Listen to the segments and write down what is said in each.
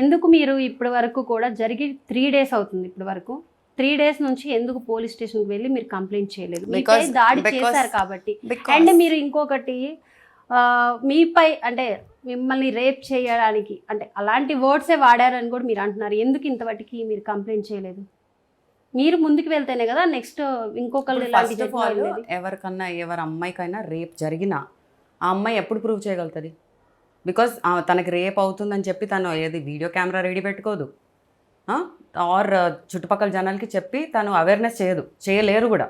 ఎందుకు మీరు ఇప్పటి వరకు కూడా జరిగి త్రీ డేస్ అవుతుంది ఇప్పటి వరకు? త్రీ డేస్ నుంచి ఎందుకు పోలీస్ స్టేషన్కి వెళ్ళి మీరు కంప్లైంట్ చేయలేదు? మీపై దాడి చేశారు కాబట్టి. అండ్ మీరు ఇంకొకటి మీపై అంటే మిమ్మల్ని రేప్ చేయడానికి అంటే అలాంటి వర్డ్సే వాడారని కూడా మీరు అంటున్నారు. ఎందుకు ఇంతవరకు మీరు కంప్లైంట్ చేయలేదు? మీరు ముందుకు వెళ్తేనే కదా నెక్స్ట్ ఇంకొకళ్ళు. ఎవరికన్నా ఎవరి అమ్మాయికైనా రేప్ జరిగినా ఆ అమ్మాయి ఎప్పుడు ప్రూవ్ చేయగలుగుతుంది? బికాస్ తనకి రేప్ అవుతుందని చెప్పి తను ఏది వీడియో కెమెరా రెడీ పెట్టుకోదు. ఆర్ చుట్టుపక్కల జనాలకి చెప్పి తను అవేర్నెస్ చేయదు. చేయలేరు కూడా.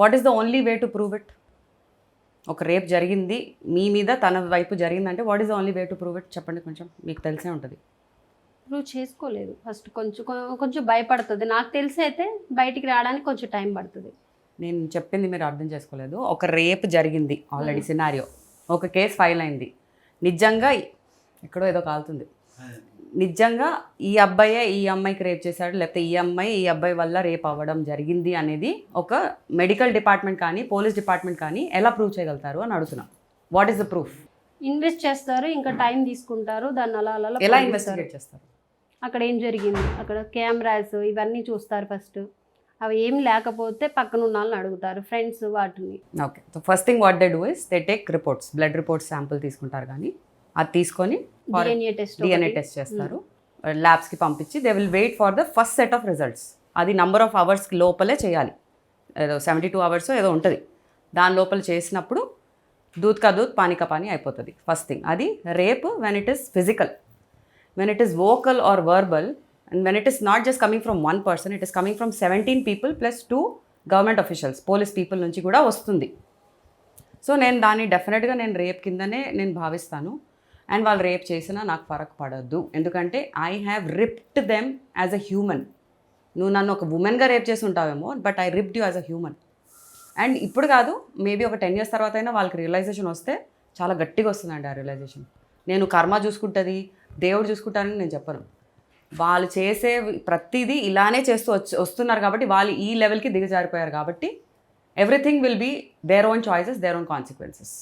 What is the only way to prove it ఒక రేప్ జరిగింది మీ మీద తన వైపు జరిగిందంటే what is the only way to prove it చెప్పండి కొంచెం మీకు తెలిసే ఉంటుంది. ప్రూవ్ చేసుకోలేదు. ఫస్ట్ కొంచెం కొంచెం భయపడుతుంది. నాకు తెలిసి అయితే బయటికి రావడానికి కొంచెం టైం పడుతుంది. నేను చెప్పింది మీరు అర్థం చేసుకోలేదు. ఒక రేప్ జరిగింది ఆల్రెడీ సినారియో ఒక కేసు ఫైల్ అయింది. నిజంగా ఎక్కడో ఏదో కాలుతుంది. నిజంగా ఈ అబ్బాయే ఈ అమ్మాయికి రేప్ చేశాడు లేకపోతే ఈ అమ్మాయి ఈ అబ్బాయి వల్ల రేప్ అవ్వడం జరిగింది అనేది ఒక మెడికల్ డిపార్ట్మెంట్ కానీ పోలీస్ డిపార్ట్మెంట్ కానీ ఎలా ప్రూవ్ చేయగలుగుతారు అని అడుగుతున్నా. What is the proof invest చేస్తారు ఇంకా టైం తీసుకుంటారు దాన్ని అలా అలా ఎలా. ఇన్వెస్టిగేట్ చేస్తారు? అక్కడ ఏం జరిగింది? అక్కడ కెమెరాస్ ఇవన్నీ చూస్తారు ఫస్ట్. అవి ఏం లేకపోతే పక్కన ఉన్న వాళ్ళని అడుగుతారు ఫ్రెండ్స్ వాటిని. Okay so first thing what they do is they take reports blood reports sample తీసుకుంటారు కానీ అది తీసుకొని డిఎన్ఏ టెస్ట్ డిఎన్ఏ టెస్ట్ చేస్తారు. ల్యాబ్స్కి పంపించి they will wait for the first set of results అది నంబర్ ఆఫ్ అవర్స్ లోపలే చేయాలి. ఏదో సెవెంటీ టూ అవర్స్ ఏదో ఉంటుంది. దాని లోపల చేసినప్పుడు దూద్ కా దూద్ పానీ కా పానీ అయిపోతుంది. ఫస్ట్ థింగ్ అది rape when it is physical when it is vocal or verbal and when it is not just coming from one person it is coming from seventeen people plus two government officials police people నుంచి కూడా వస్తుంది. So నేను దాన్ని డెఫినెట్గా నేను rape కిందనే నేను భావిస్తాను. అండ్ వాళ్ళు రేప్ చేసినా నాకు ఫరక్ పడద్దు. ఎందుకంటే I have ripped them as a human నువ్వు నన్ను ఒక ఉమెన్గా రేప్ చేసి ఉంటావేమో but I ripped you as a human and ఇప్పుడు కాదు మేబీ ఒక టెన్ ఇయర్స్ తర్వాత అయినా వాళ్ళకి రియలైజేషన్ వస్తే చాలా గట్టిగా వస్తుందండి ఆ రియలైజేషన్ నేను కర్మ చూసుకుంటుంది దేవుడు చూసుకుంటానని నేను చెప్పను. వాళ్ళు చేసే ప్రతిదీ ఇలానే చేస్తూ వచ్చి వస్తున్నారు కాబట్టి వాళ్ళు ఈ లెవెల్కి దిగజారిపోయారు కాబట్టి everything will be their own choices their own consequences